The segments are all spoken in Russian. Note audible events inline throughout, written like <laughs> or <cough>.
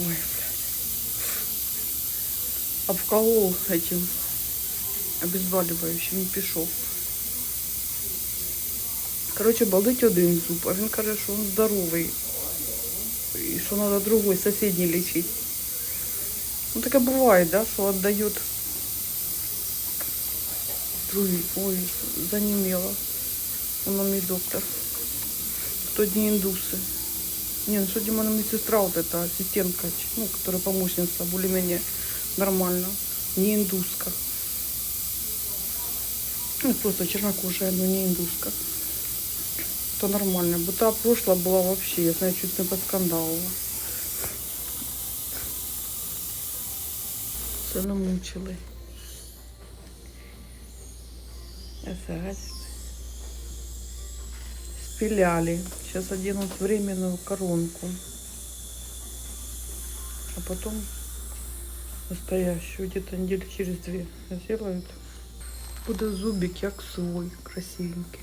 Ой, блядь. Обколол этим обезболивающим і пішов. Коротше, болить один зуб, а він каже, що він здоровий. І що треба другой, сусідній лічити. Ну таке буває, да, що віддають другий. Ой, занімело. Воно мій доктор. В то дні індуси. Не, ну сегодня моя медсестра вот эта, ассистентка, ну, которая помощница, более-менее нормально. Не индуска. Ну, просто чернокожая, но не индуска. То нормально. Бо та прошлая была вообще, я знаю, чуть не поскандалила. Все намучили. Опять. Спиляли. Сейчас оденут временную коронку. А потом настоящую, где-то недели через две сделают. Буде зубик як свой, красивенький.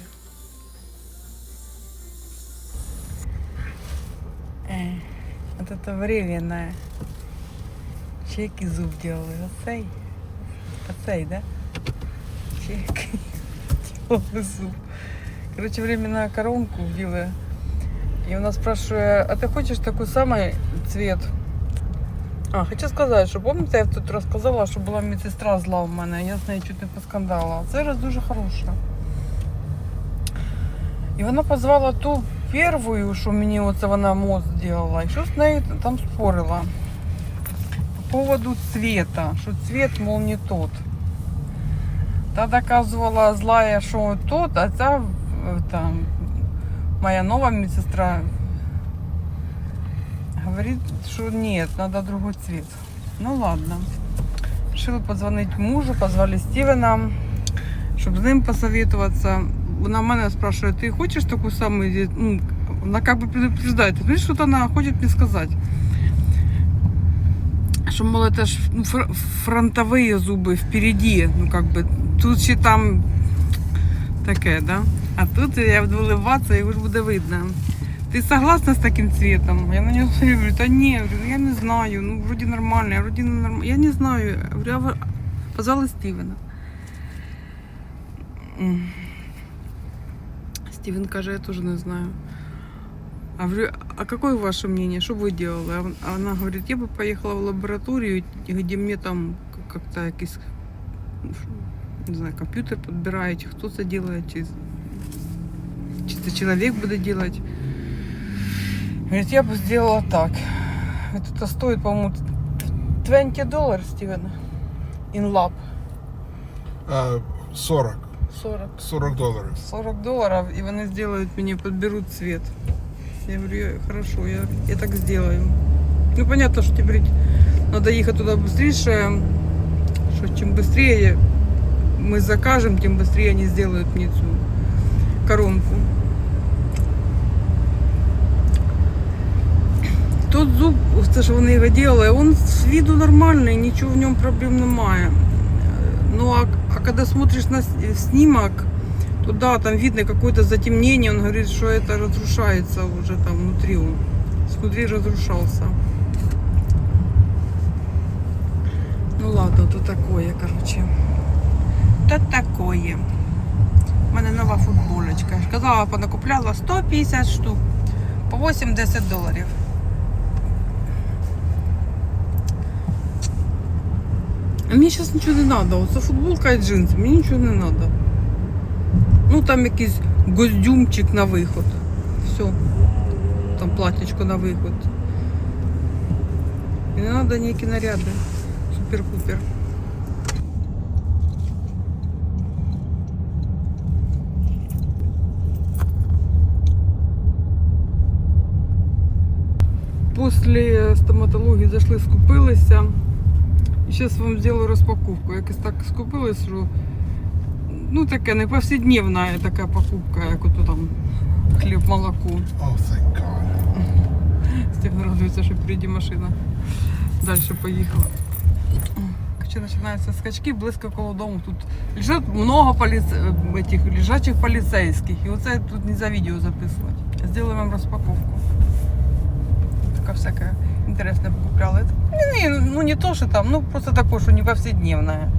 Э, вот это временное. Чеки зуб делали. Оцей. Оцей, да? Чеки. <laughs> Делали зуб. Короче, временную коронку ввели. И у нас спрашивает, а ты хочешь такой самый цвет? А, хочу сказати, що пам'ятаєте, я тут розказала, що була медсестра зла в мене, я з нею чуть не поскандала. Це раз дуже хороша. І вона позвала ту першу, що мені оце вона мост зробила, і що з нею там спорила. По поводу цвета, що цвет, мол, не тот. Та доказувала злая, що тот, а ця е, там, моя нова медсестра говорит, что нет, надо другой цвет. Ну ладно. Решила позвонить мужу, позвали Стивена, чтобы с ним посоветоваться. Она меня спрашивает, ты хочешь такую самую, ну, она как бы предупреждает, знаешь, что-то она хочет мне сказать. Что, мол, это ж ну, фр- фронтовые зубы впереди, ну, как бы, тут ще там таке, да? А тут я буду вливатися, і вже буде видно. Ты согласна с таким цветом? Я на смотрю, говорю, да не, говорю, «Ну, я не знаю, ну вроде нормально, я вроде нормально, я не знаю, Я говорю, позвала Стивена. Стивен каже, я тоже не знаю. А говорю, а какое ваше мнение, что вы делали? А а она говорит, я бы поехала в лабораторию, где мне там как-то якийсь, не знаю, компьютер подбирають, хто це делает, чи, чи це чоловік буде делать. Говорит, я бы сделала так. Это стоит, по-моему, 20 долларов, Стивен. In lab. А, 40. 40. 40 долларов. 40 долларов, и они сделают мне, подберут цвет. Я говорю, «Я- хорошо, я, я так сделаю. Ну, понятно, что теперь надо ехать туда быстрее, что чем быстрее мы закажем, тем быстрее они сделают мне эту коронку. Тот зуб, це що вони його делали, он з виду нормальний, нічого в ньому проблем немає. Ну а, а когда смотришь на снимок, то да, там видно какое-то затемнение, он говорит, что это разрушается уже там внутри, он внутри разрушался. Ну ладно, то такое, короче. То такое У мене нова футболочка. Я ж казала, понакупляла 150 штук по 8-10 доларів. А мені зараз нічого не треба. Оце футболка і джинси, мені нічого не треба. Ну там якийсь гостюмчик на виход. Все. Там платічко на виход. І не треба ніякі наряди. Супер-пупер. Після стоматології зайшли, скупилися. І зараз вам зроблю розпаковку. Якось так скупилась, що ну таке не повсякдневна така покупка, як ото там хліб, молоко. Oh, thank God. Степан радується, що впереді машина. Далі поїхала. Короче, починаються скачки близько коло дому. Тут лежить много поліц... этих лежачих поліцейських. І оце тут не за відео записувати. Сделаю вам розпаковку. Така всяка интересное покупляла. Это, не, не, ну не то, что там, ну просто такое, что не повседневное.